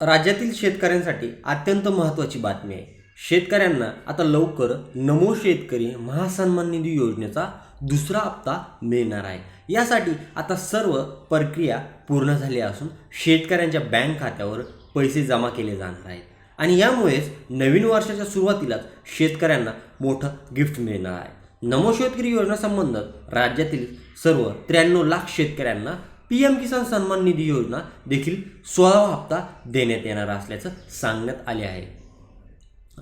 राज्यातील शेतकऱ्यांसाठी अत्यंत महत्त्वाची बातमी आहे. शेतकऱ्यांना आता लवकर नमो शेतकरी महासन्मान निधी योजनेचा दुसरा हप्ता मिळणार आहे. यासाठी आता सर्व प्रक्रिया पूर्ण झाली असून शेतकऱ्यांच्या बँक खात्यावर पैसे जमा केले जाणार आहेत. आणि यामुळेच नवीन वर्षाच्या सुरुवातीलाच शेतकऱ्यांना मोठं गिफ्ट मिळणार आहे. नमो शेतकरी योजनेसंबंधात राज्यातील सर्व त्र्याण्णव लाख शेतकऱ्यांना पी एम किसान सन्मान निधी योजना देखील सोळावा हप्ता देण्यात येणार असल्याचं सांगण्यात आले आहे.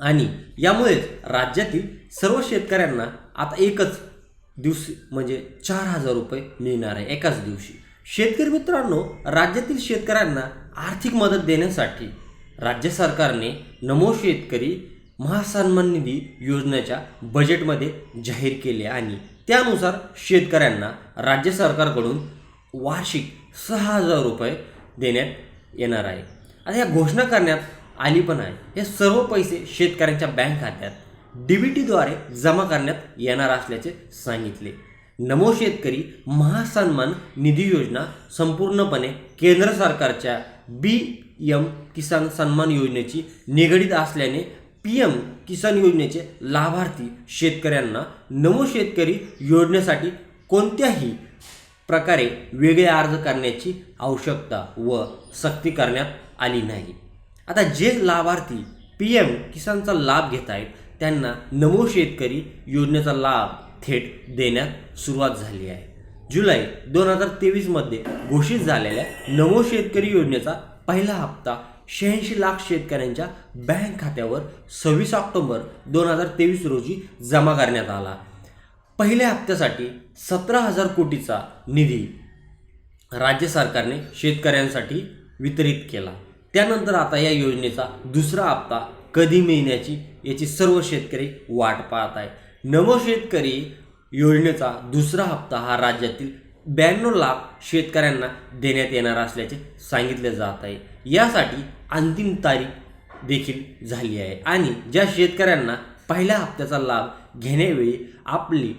आणि यामुळेच राज्यातील सर्व शेतकऱ्यांना आता एकच दिवशी म्हणजे चार हजार रुपये मिळणार आहे एकाच दिवशी. शेतकरी मित्रांनो राज्यातील शेतकऱ्यांना आर्थिक मदत देण्यासाठी राज्य सरकारने नमो शेतकरी महासन्मान निधी योजनेच्या बजेटमध्ये जाहीर केले आणि त्यानुसार शेतकऱ्यांना राज्य सरकारकडून वार्षिक सहा हजार रुपये देण्यात येणार आहे. आता या घोषणा करण्यात आली पण आहे. हे सर्व पैसे शेतकऱ्यांच्या बँक खात्यात डी बी टीद्वारे जमा करण्यात येणार असल्याचे सांगितले. नमो शेतकरी महासन्मान निधी योजना संपूर्णपणे केंद्र सरकारच्या बी एम किसान सन्मान योजनेची निगडीत असल्याने पी एम किसान योजनेचे लाभार्थी शेतकऱ्यांना नमो शेतकरी योजनेसाठी कोणत्याही प्रकारे वेगळे अर्ज करण्याची आवश्यकता व सक्ती करण्यात आली नाही. आता जे लाभार्थी पी एम किसानचा लाभ घेत आहेत त्यांना नमो शेतकरी योजनेचा लाभ थेट देण्यात सुरुवात झाली आहे. जुलै दोन हजार तेवीसमध्ये घोषित झालेल्या नमो शेतकरी योजनेचा पहिला हप्ता शहाऐंशी लाख शेतकऱ्यांच्या बँक खात्यावर सव्वीस ऑक्टोबर दोन हजार तेवीस रोजी जमा करण्यात आला. पहिल्या हप्त्यासाठी सतरा हजार कोटीचा निधी राज्य सरकारने शेतकऱ्यांसाठी वितरित केला. त्यानंतर आता या योजनेचा दुसरा हप्ता कधी मिळण्याची याची सर्व शेतकरी वाट पाहत आहे नवशेतकरी शेतकरी योजनेचा दुसरा हप्ता हा राज्यातील ब्याण्णव लाख शेतकऱ्यांना देण्यात येणार असल्याचे सांगितले जात आहे. यासाठी अंतिम तारीख देखील झाली आहे. आणि ज्या शेतकऱ्यांना पहिल्या हप्त्याचा लाभ घेण्यावेळी आपली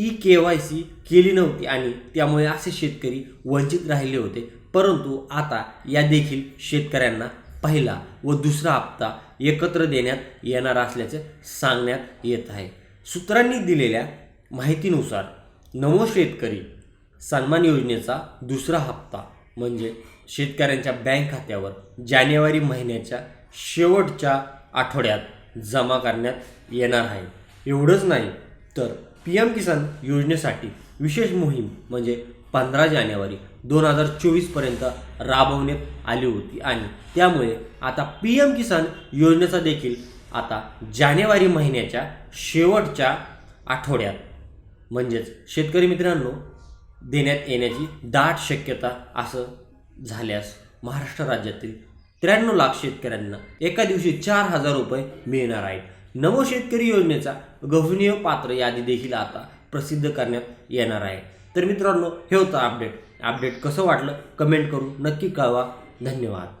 ई के वाय सी केली नव्हती आणि त्यामुळे असे शेतकरी वंचित राहिले होते. परंतु आता या देखील शेतकऱ्यांना पहिला व दुसरा हप्ता एकत्र देण्यात येणार असल्याचे सांगण्यात येत आहे. सूत्रांनी दिलेल्या माहितीनुसार नमो शेतकरी सन्मान योजनेचा दुसरा हप्ता म्हणजे शेतकऱ्यांच्या बँक खात्यावर जानेवारी महिन्याच्या शेवटच्या आठवड्यात जमा करण्यात येणार आहे. एवढंच नाही तर पी एम किसान योजनेसाठी विशेष मोहीम म्हणजे पंधरा जानेवारी दोन हजार चोवीसपर्यंत राबवण्यात आली होती. आणि त्यामुळे आता पी एम किसान योजनेचा देखील आता जानेवारी महिन्याच्या शेवटच्या आठवड्यात म्हणजेच शेतकरी मित्रांनो देण्यात येण्याची दाट शक्यता असं झाल्यास महाराष्ट्र राज्यातील त्र्याण्णव लाख शेतकऱ्यांना एका दिवशी चार हजार रुपये मिळणार आहेत. नमो शेतकरी योजनेचा गहनीय पात्र यादी देखील आता प्रसिद्ध करण्यात येणार आहे. तर मित्रांनो हे होतं अपडेट अपडेट कसं वाटलं? कमेंट करून नक्की कळवा. धन्यवाद.